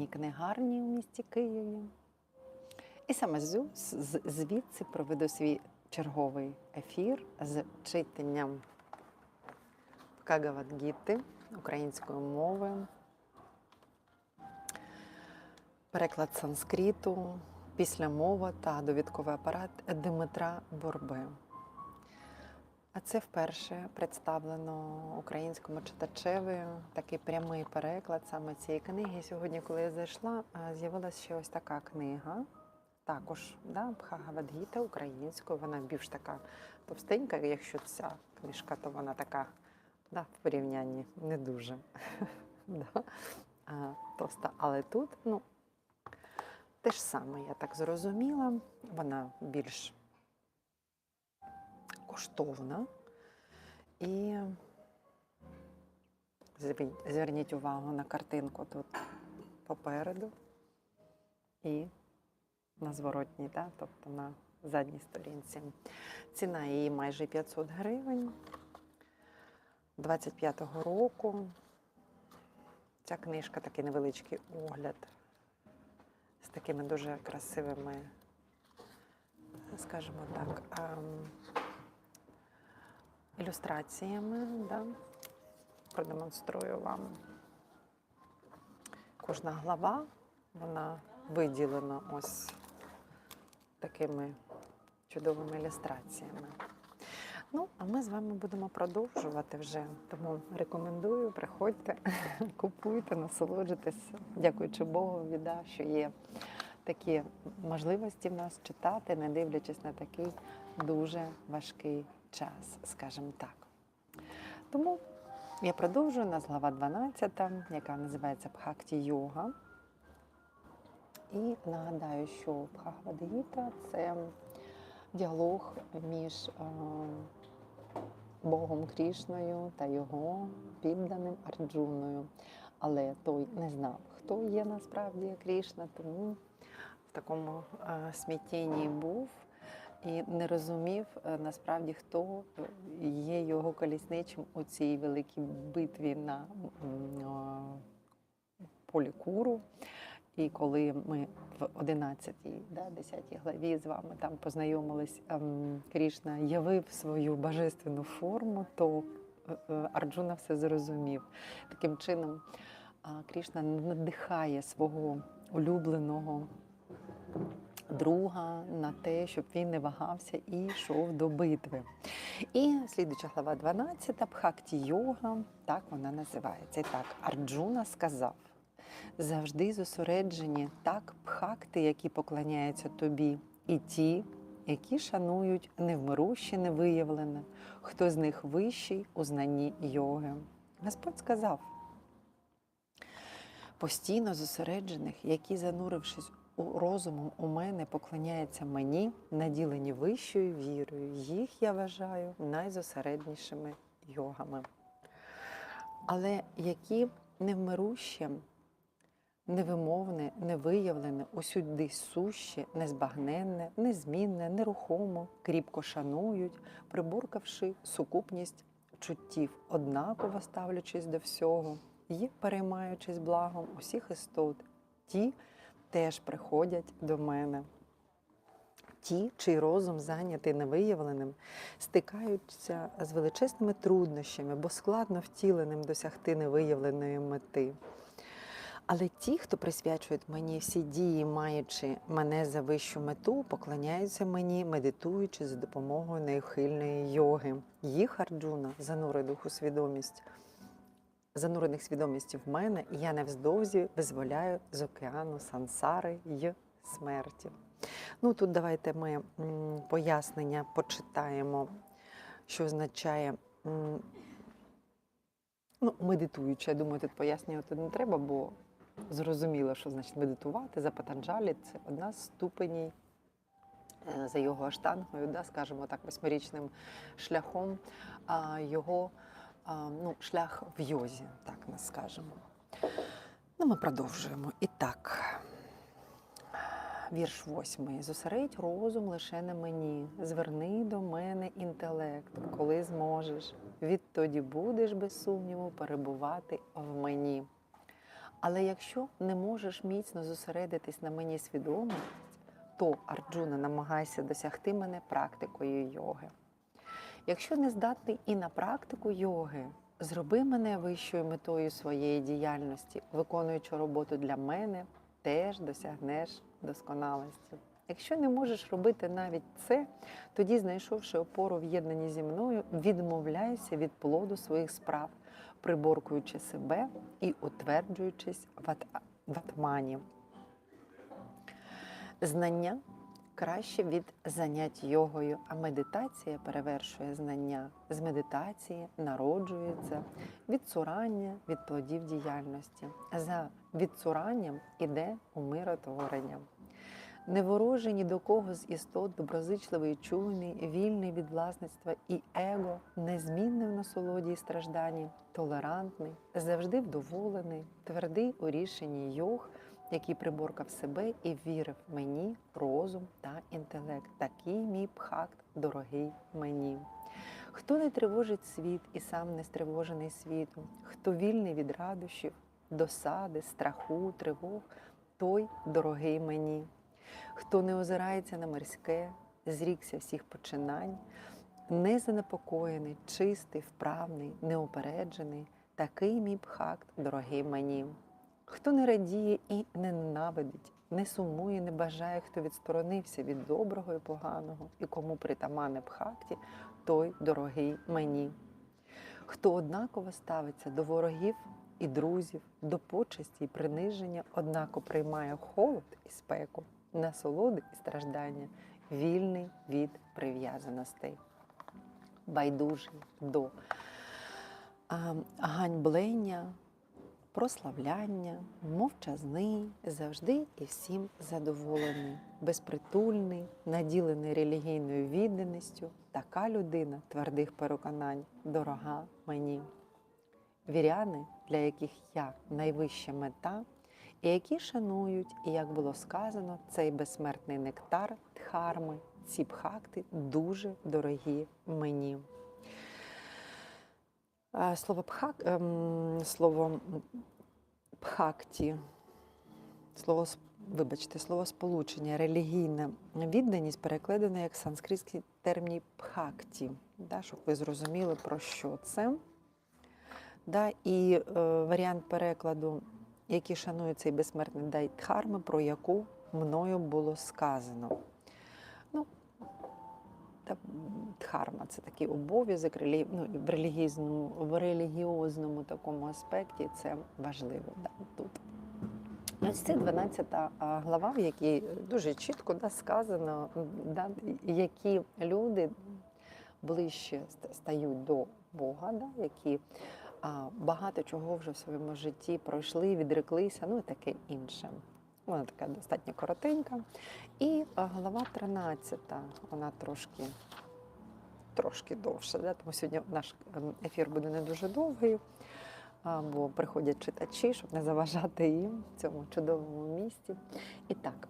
улюбленій книгарні у місті Києві. І саме звідси проведу свій черговий ефір з читанням Бхагавадгіти українською мовою, переклад санскриту, післямова та довідковий апарат Дмитра Борби. А це вперше представлено українському читачеві такий прямий переклад саме цієї книги. Сьогодні, коли я зайшла, з'явилася ще ось така книга. Також да, Бхагавадгіта українською. Вона більш така товстенька, якщо ця книжка, то вона така да, в порівнянні не дуже да, товста. Але тут ну, те ж саме, я так зрозуміла. Вона більш коштовна. І зверніть увагу на картинку тут попереду і на зворотній, да? тобто на задній сторінці. Ціна її майже 500 гривень. 25-го року. Ця книжка такий невеличкий огляд з такими дуже красивими, скажімо так, ем, ілюстраціями. Да? Продемонструю вам. Кожна глава, вона виділена ось такими чудовими ілюстраціями. Ну, а ми з вами будемо продовжувати вже. Тому рекомендую, приходьте, купуйте, насолоджуйтесь. Дякуючи Богу, да, що є такі можливості в нас читати, не дивлячись на такий дуже важкий час, скажімо так. Тому я продовжую нас глава 12, яка називається Бхакті Йога. І нагадаю, що Бхагавадгіта – це діалог між е, Богом Крішною та його підданим Арджуною. Але той не знав, хто є насправді Крішна, тому в такому е, смятінні був і не розумів е, насправді, хто є його колісничим у цій великій битві на полі Куру. І коли ми в 11, да, 10 главі з вами там познайомились, ем, Крішна явив свою божественну форму, то е, е, Арджуна все зрозумів. Таким чином, Крішна надихає свого улюбленого друга на те, щоб він не вагався і йшов до битви. І слідуча глава 12, Бхакті Йога, так вона називається. І так, Арджуна сказав завжди зосереджені так бхакти, які поклоняються тобі, і ті, які шанують невмируще невиявлене, хто з них вищий у знанні йоги. Господь сказав. Постійно зосереджених, які, занурившись розумом у мене, поклоняються мені, наділені вищою вірою. Їх я вважаю найзосереднішими йогами. Але які невмируще, невимовне, невиявлене, усюди суще, незбагненне, незмінне, нерухомо, кріпко шанують, приборкавши сукупність чуттів, однаково ставлячись до всього і переймаючись благом усіх істот, ті теж приходять до мене. Ті, чий розум зайнятий невиявленим, стикаються з величезними труднощами, бо складно втіленим досягти невиявленої мети. Але ті, хто присвячують мені всі дії, маючи мене за вищу мету, поклоняються мені, медитуючи за допомогою неухильної йоги. Їх Арджуна занурить духу свідомість. Занурених свідомістю в мене, і я невздовзі визволяю з океану сансари й смерті. Ну тут давайте ми пояснення почитаємо, що означає ну, медитуючи. Я думаю, тут пояснювати не треба, бо зрозуміло, що значить медитувати за Патанджалі це одна з ступеней е, за його аштангою, да, скажімо так, восьмирічним шляхом його ну, шлях в йозі, так нас скажемо. Ну, ми продовжуємо. І так. Вірш восьмий. Зосередь розум лише на мені. Зверни до мене інтелект, коли зможеш. Відтоді будеш без сумніву перебувати в мені. Але якщо не можеш міцно зосередитись на мені свідомість, то Арджуна намагайся досягти мене практикою йоги. Якщо не здатний і на практику йоги, зроби мене вищою метою своєї діяльності, виконуючи роботу для мене, теж досягнеш досконалості. Якщо не можеш робити навіть це, тоді, знайшовши опору в єднанні зі мною, відмовляйся від плоду своїх справ, приборкуючи себе і утверджуючись в атмані. Знання краще від занять йогою, а медитація перевершує знання. З медитації народжується відцурання від плодів діяльності. За відцуранням іде умиротворення. Неворожий ні до кого з істот, доброзичливий, чуйний, вільний від власництва і его, незмінний в насолоді і стражданні, толерантний, завжди вдоволений, твердий у рішенні йог, який приборкав себе і вірив мені, розум та інтелект. Такий мій пхакт, дорогий мені. Хто не тривожить світ і сам не стривожений світом, хто вільний від радощів, досади, страху, тривог, той дорогий мені. Хто не озирається на мирське, зрікся всіх починань, не занепокоєний, чистий, вправний, неупереджений, такий мій бхакт, дорогий мені. Хто не радіє і ненавидить, не сумує, не бажає, хто відсторонився від доброго і поганого, і кому притамане бхакті, той дорогий мені. Хто однаково ставиться до ворогів і друзів, до почесті і приниження, однако приймає холод і спеку, насолоди і страждання, вільний від прив'язаностей, байдужий до ганьблення, прославляння, мовчазний, завжди і всім задоволений, безпритульний, наділений релігійною відданістю, така людина твердих переконань, дорога мені. Віряни, для яких я найвища мета, і які шанують, і як було сказано, цей безсмертний нектар дхарми, ці бхакти дуже дорогі мені. Слово пхак, ем, слово пхакті, слово, вибачте, слово сполучення, релігійна відданість перекладено як санскритський термін пхакті, да, щоб ви зрозуміли, про що це. Да, і е, варіант перекладу, який шанує цей безсмертний дай дхарми, про яку мною було сказано. Та, дхарма це такий обов'язок ну, в релігійному, в релігіозному такому аспекті це важливо да, тут. Ось це 12 глава, в якій дуже чітко да, сказано, да, які люди ближче стають до Бога, да, які а, багато чого вже в своєму житті пройшли, відреклися, ну і таке інше. Вона така достатньо коротенька. І а, глава 13, вона трошки, трошки довша, да? тому сьогодні наш ем, ефір буде не дуже довгий, бо приходять читачі, щоб не заважати їм в цьому чудовому місці. І так,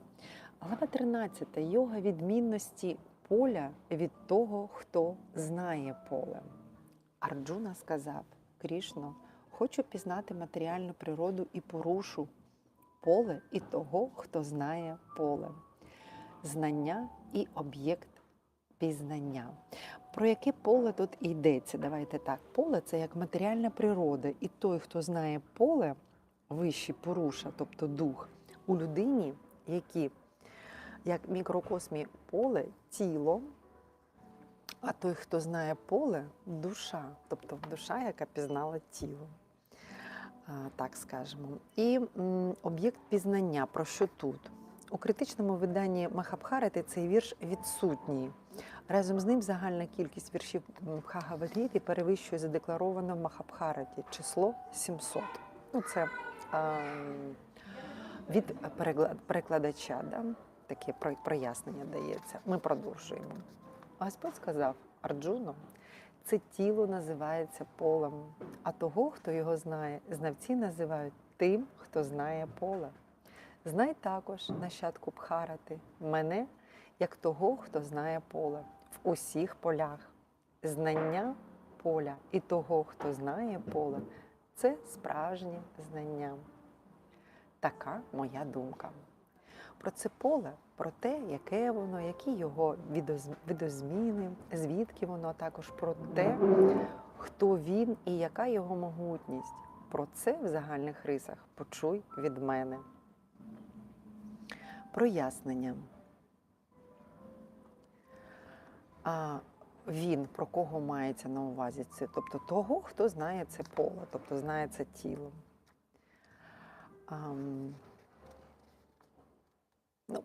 глава 13. Йога відмінності поля від того, хто знає поле. Арджуна сказав Крішно, хочу пізнати матеріальну природу і порушу поле і того, хто знає поле. Знання і об'єкт пізнання. Про яке поле тут йдеться? Давайте так. Поле це як матеріальна природа, і той, хто знає поле, вищий поруша, тобто дух, у людині, які як мікрокосмі поле, тіло, а той, хто знає поле, душа, тобто душа, яка пізнала тіло. Так скажемо. І об'єкт пізнання, про що тут? У критичному виданні Махабхарати цей вірш відсутній. Разом з ним загальна кількість віршів Бхагавадгіти перевищує задекларовано в Махабхараті число 700. Ну, це а, від перекла- перекладача, да? таке про- прояснення дається. Ми продовжуємо. Господь сказав Арджуну, це тіло називається полем, а того, хто його знає, знавці називають тим, хто знає поле. Знай також, нащадку Бхарати, мене як того, хто знає поле в усіх полях. Знання поля і того, хто знає поле, це справжнє знання. Така моя думка. Про це поле, про те, яке воно, які його відоз- видозміни, звідки воно, а також про те, хто він і яка його могутність. Про це в загальних рисах почуй від мене. Прояснення. А він про кого мається на увазі це? Тобто того, хто знає це поле, тобто знає це тіло. Ну,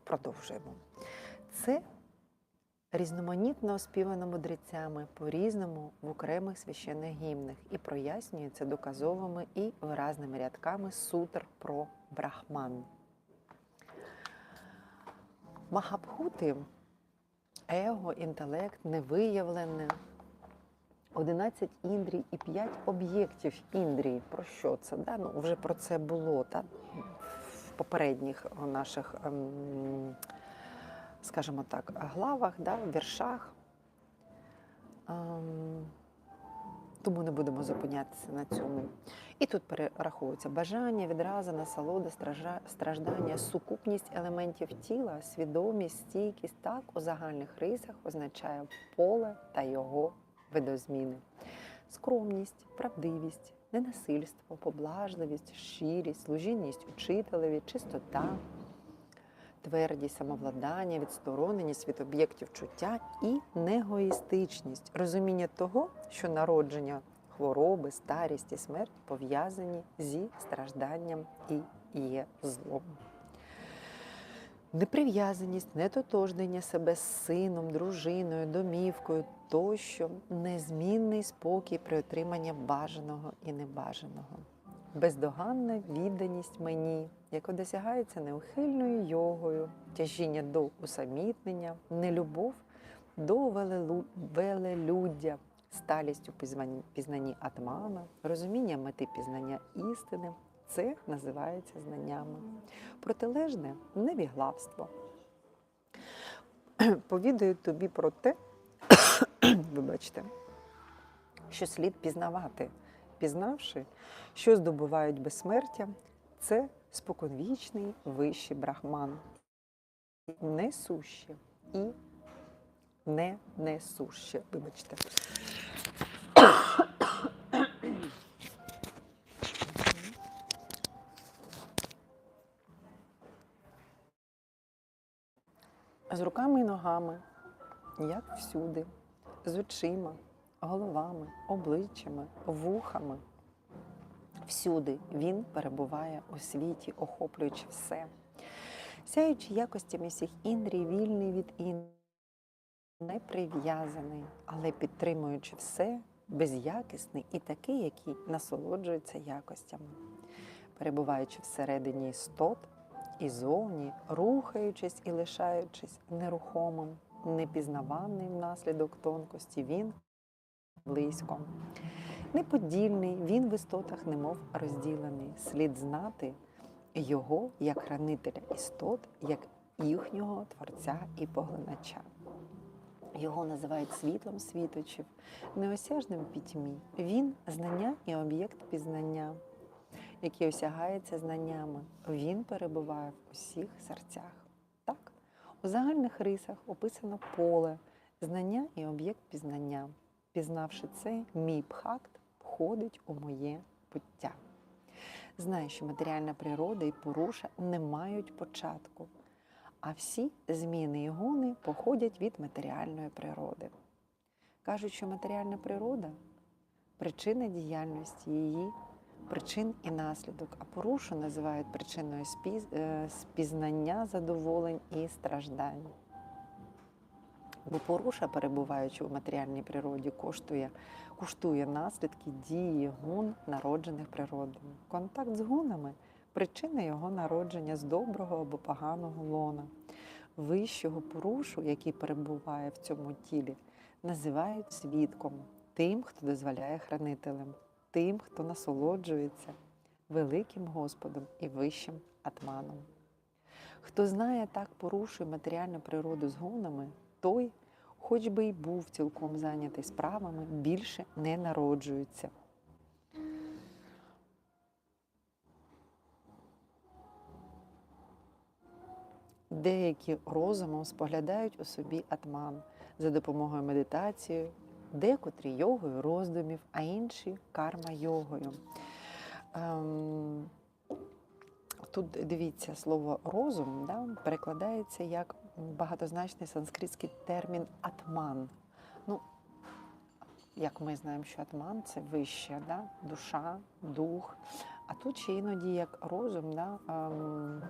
продовжуємо. Це різноманітно оспівано мудрецями по-різному в окремих священних гімнах і прояснюється доказовими і виразними рядками сутр про брахман. Махабхути его, інтелект, невиявлене, 11 індрій і 5 об'єктів індрії. Про що це? Да? Ну, вже про це було та? Попередніх наших, ем, скажімо так, главах, да? віршах. Ем, тому не будемо зупинятися на цьому. І тут перераховуються бажання, відраза, насолода, страждання, сукупність елементів тіла, свідомість, стійкість так у загальних рисах означає поле та його видозміни. Скромність, правдивість, ненасильство, поблажливість, щирість, служінність учителеві, чистота, твердість, самовладання, відстороненість від об'єктів чуття і негоїстичність, розуміння того, що народження, хвороби, старість і смерть пов'язані зі стражданням і є злом. Неприв'язаність, нетотожнення себе з сином, дружиною, домівкою тощо, незмінний спокій при отриманні бажаного і небажаного, бездоганна відданість мені, яка досягається неухильною йогою, тяжіння до усамітнення, нелюбов до велелюддя, сталість у пізнанні атмана, розуміння мети пізнання істини. Це називається знаннями. Протилежне невіглавство. Повідаю тобі про те, вибачте, що слід пізнавати. Пізнавши, що здобувають безсмертя, це споконвічний вищий брахман. Несуще і не несуще. Вибачте. З руками і ногами, як всюди, з очима, головами, обличчями, вухами. Всюди він перебуває у світі, охоплюючи все. Сяючи якостями всіх індрій, вільний від індрій, не прив'язаний, але підтримуючи все, безякісний і такий, який насолоджується якостями, перебуваючи всередині істот і зовні, рухаючись і лишаючись нерухомим, непізнаваний внаслідок тонкості, він близько. Неподільний, він в істотах немов розділений. Слід знати його як хранителя істот, як їхнього творця і поглинача. Його називають світлом світочів, неосяжним пітьмі. Він знання і об'єкт пізнання, який осягається знаннями. Він перебуває в усіх серцях. Так, у загальних рисах описано поле, знання і об'єкт пізнання. Пізнавши це, мій бхакт входить у моє буття. Знай, що матеріальна природа і поруша не мають початку, а всі зміни і гони походять від матеріальної природи. Кажуть, що матеріальна природа причина діяльності її, причин і наслідок, а порушу називають причиною е, спізнання задоволень і страждань. Бо поруша, перебуваючи в матеріальній природі, коштує, куштує наслідки дії гун, народжених природою. Контакт з гунами причина його народження з доброго або поганого лона. Вищого порушу, який перебуває в цьому тілі, називають свідком, тим, хто дозволяє хранителем, тим, хто насолоджується великим Господом і вищим атманом. Хто знає так порушує матеріальну природу з гунами, той, хоч би й був цілком зайнятий справами, більше не народжується. Деякі розумом споглядають у собі атман за допомогою медитації, декотрі йогою роздумів, а інші карма йогою. Ем, Тут дивіться, слово розум да, перекладається як багатозначний санскритський термін атман. Ну, як ми знаємо, що атман це вище, да, душа, дух. А тут ще іноді як розум да, ем,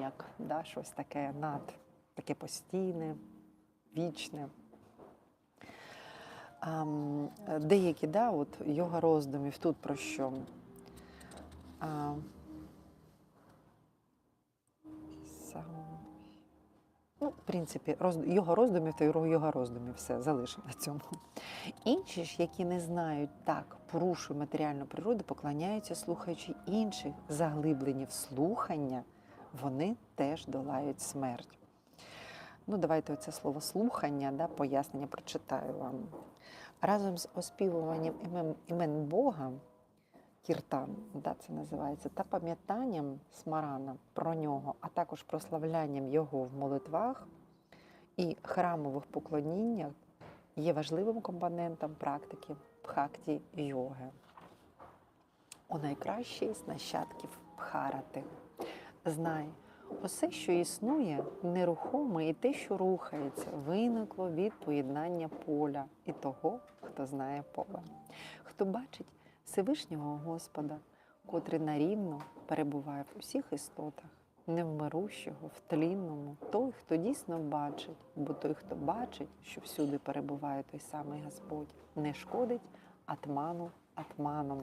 як да, щось таке над, таке постійне, вічне. Ем, деякі, да, от йога роздумів тут про що? А. Ну, в принципі, роз... його роздумів то його роздумів, все, залишимо на цьому. Інші ж, які не знають так, порушують матеріальну природу, поклоняються, слухаючи інших, заглиблені в слухання, вони теж долають смерть. Ну, давайте оце слово слухання, да, пояснення прочитаю вам. Разом з оспівуванням імен, імен Бога, кіртан, да, це називається, та пам'ятанням смарана про нього, а також прославлянням його в молитвах і храмових поклоніннях є важливим компонентом практики бхакті йоги. У найкращий з нащадків Бхарати. Знай, усе, що існує, нерухоме і те, що рухається, виникло від поєднання поля і того, хто знає поле. Хто бачить Всевишнього Господа, котрий нарівно перебуває в усіх істотах, невмирущого, в тлінному, той, хто дійсно бачить, бо той, хто бачить, що всюди перебуває той самий Господь, не шкодить атману атманом.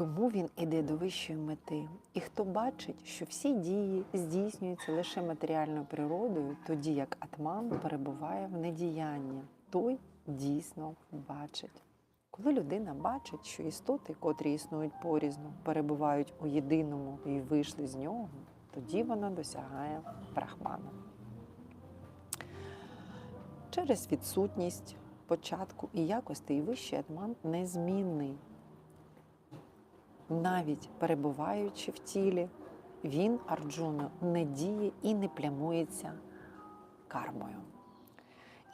Тому він іде до вищої мети. І хто бачить, що всі дії здійснюються лише матеріальною природою, тоді як атман перебуває в недіянні, той дійсно бачить. Коли людина бачить, що істоти, котрі існують порізно, перебувають у єдиному і вийшли з нього, тоді вона досягає брахмана. Через відсутність початку і якостей вищий атман незмінний навіть перебуваючи в тілі, він, Арджуна, не діє і не плямується кармою.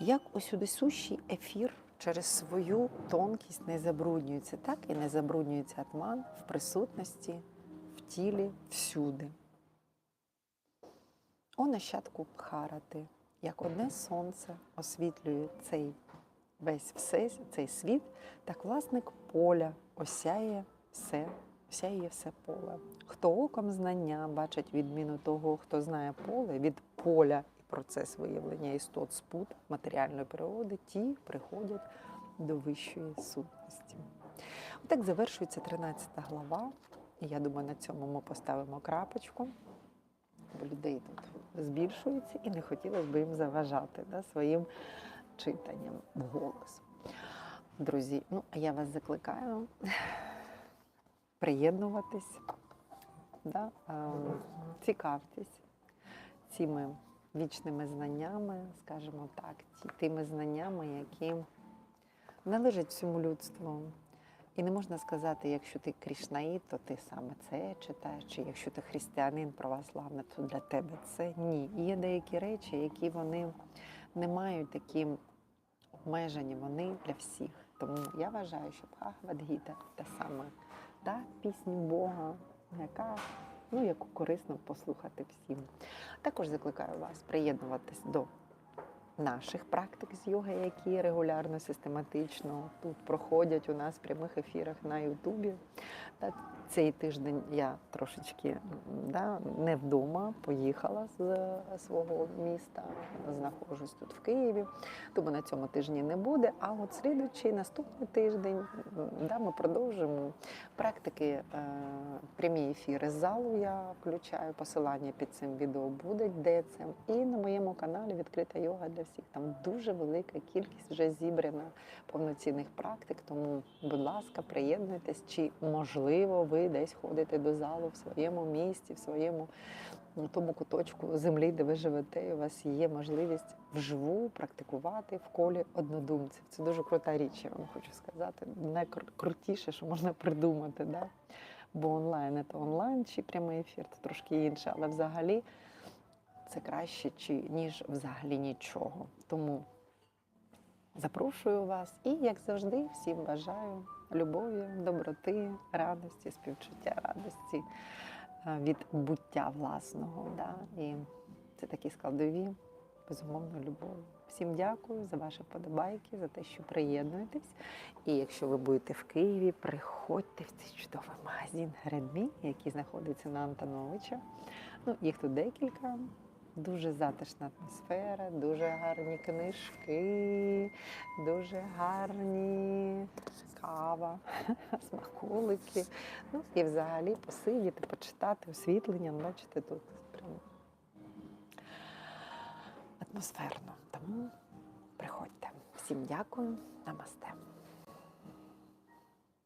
Як усюди сущий ефір через свою тонкість не забруднюється, так і не забруднюється атман в присутності, в тілі, всюди. У нащадку Бхарати, як одне сонце освітлює цей весь все, цей світ, так власник поля осяє все, осяє все поле. Хто оком знання бачить відміну того, хто знає поле від поля і процес виявлення істот спут матеріальної природи, ті приходять до вищої сутності. Отак завершується 13 глава. Я думаю, на цьому ми поставимо крапочку, бо людей тут збільшується і не хотілося б їм заважати да, своїм читанням вголос. Друзі, ну а я вас закликаю приєднуватись, да, цікавтесь цими вічними знаннями, скажімо так, тими знаннями, які належать всьому людству. І не можна сказати, якщо ти крішнаїт, то ти саме це читаєш, чи якщо ти християнин православний, то для тебе це ні. Є деякі речі, які вони не мають такі обмеження, вони для всіх. Тому я вважаю, що Бхагавадгіта – та саме та пісні Бога, яка ну, яку корисно послухати всім. Також закликаю вас приєднуватись до наших практик з йоги, які регулярно, систематично тут проходять у нас в прямих ефірах на Ютубі. Цей тиждень я трошечки да, не вдома, поїхала з е, свого міста, знаходжусь тут в Києві, тому на цьому тижні не буде. А от слідуючий наступний тиждень да, ми продовжимо практики, е, прямі ефіри з залу. Я включаю посилання під цим відео буде, де це. І на моєму каналі відкрита йога для всіх. Там дуже велика кількість вже зібрана повноцінних практик. Тому, будь ласка, приєднуйтесь, чи можливо ви десь ходите до залу в своєму місті, в своєму ну, тому куточку землі, де ви живете, і у вас є можливість вживу практикувати в колі однодумців. Це дуже крута річ, я вам хочу сказати. Найкрутіше, що можна придумати. Да? Бо онлайн це онлайн чи прямий ефір, це трошки інше, але взагалі це краще, ніж взагалі нічого. Тому запрошую вас і, як завжди, всім бажаю любові, доброти, радості, співчуття, радості е, від буття власного. Да? І це такі складові, безумовно, любові. Всім дякую за ваші вподобайки, за те, що приєднуєтесь. І якщо ви будете в Києві, приходьте в цей чудовий магазин Redmi, який знаходиться на Антоновича. Ну, їх тут декілька. Дуже затишна атмосфера, дуже гарні книжки, дуже гарні кава, смаколики. Ну і взагалі посидіти, почитати освітлення. Бачите, тут прям атмосферно. Тому приходьте. Всім дякую, намасте.